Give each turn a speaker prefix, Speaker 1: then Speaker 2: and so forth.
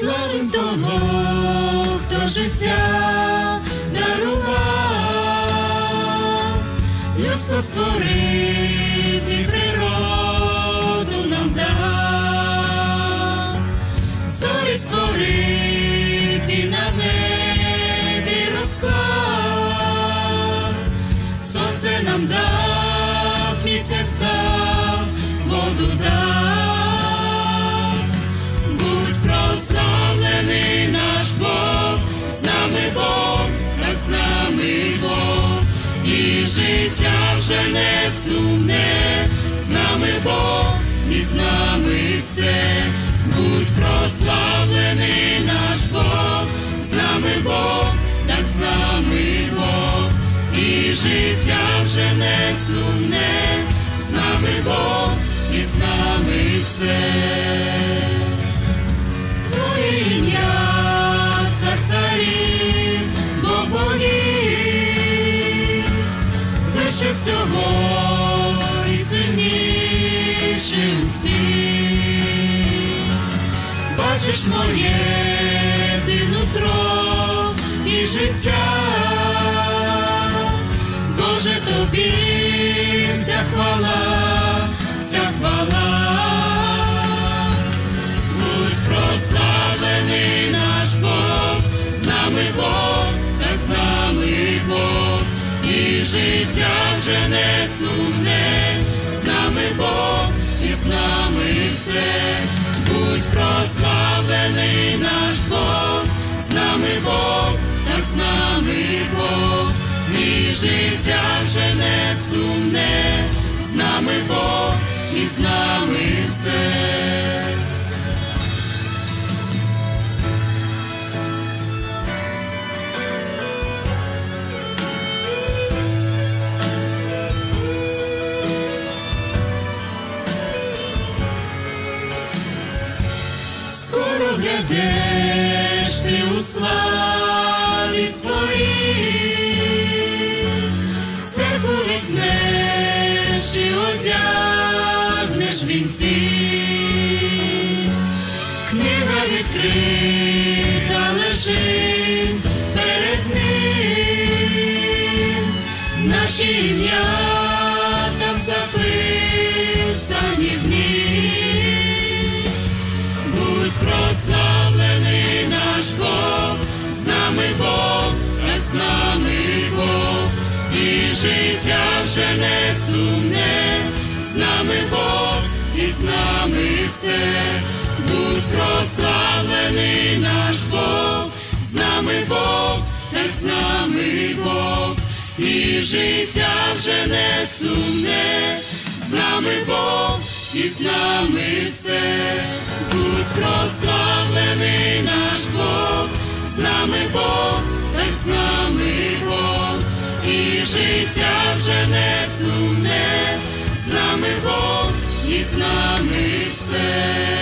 Speaker 1: Славим того, хто життя дарував, людство створив і природу нам дав, зорі створив і на небі розклав, сонце нам дав, місяць дав, воду дав, з нами Бог, так з нами Бог, і життя вже не сумне, з нами Бог, і з нами все, будь прославлений наш Бог, з нами Бог, так з нами Бог, і життя вже не сумне, з нами Бог, і з нами все. Вище всього і сильніший усіх. Бачиш моє ти нутро і життя, Боже тобі вся хвала, вся хвала. Будь прославлений наш Бог, з нами Бог, життя вже не сумне, з нами Бог, і з нами все, будь прославлений наш Бог, з нами Бог, так з нами Бог, і життя вже не сумне, з нами Бог, і з нами все. Глядеш ти у славі своїй, церкву візьмеш і одягнеш вінці, книга відкрита лежить перед ним, наші ім'я прославлений наш Бог, з нами Бог, так з нами Бог, і життя вже не сумне, з нами Бог, і з нами все, будь прославлений наш Бог, з нами Бог, так з нами Бог, і життя вже не сумне, з нами Бог, і з нами все, будь прославлений наш Бог, з нами Бог, так з нами Бог, і життя вже не сумне, з нами Бог, і з нами все.